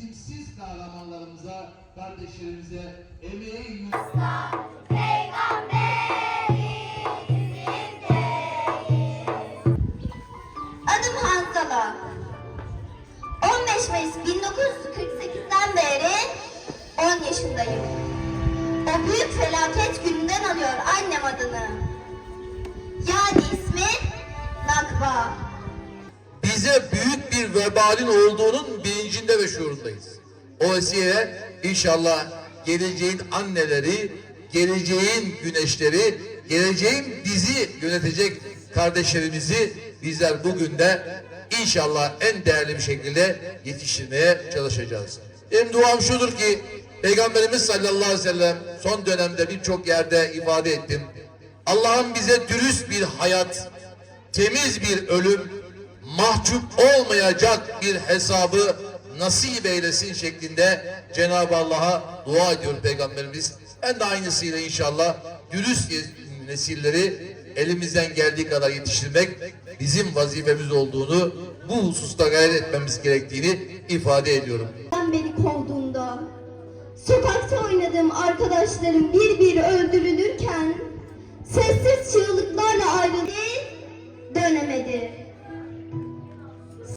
isimsiz kahramanlarımıza, kardeşlerimize emeği Adım Hanzala. 15 Mayıs 1948'den beri 10 yaşındayım. O büyük felaket gününden alıyor annem adını. Yani ismi Nakba. bize büyük bir vebalin olduğunun bilincinde ve şuurundayız. O vesileyle inşallah geleceğin anneleri, geleceğin güneşleri, geleceğin bizi yönetecek kardeşlerimizi bizler bugün de inşallah en değerli bir şekilde yetiştirmeye çalışacağız. Benim duam şudur ki Peygamberimiz sallallahu aleyhi ve sellem son dönemde birçok yerde ifade ettim. Allah'ım bize dürüst bir hayat, temiz bir ölüm, mahcup olmayacak bir hesabı nasip eylesin şeklinde Cenab-ı Allah'a dua ediyor Peygamberimiz. Ben de aynısıyla inşallah dürüst nesilleri elimizden geldiği kadar yetiştirmek bizim vazifemiz olduğunu, bu hususta gayret etmemiz gerektiğini ifade ediyorum. Ben beni kovduğunda, sokakta oynadığım arkadaşlarım bir bir öldürülürken sessiz çığlıklarla ayrılığı dönemedi.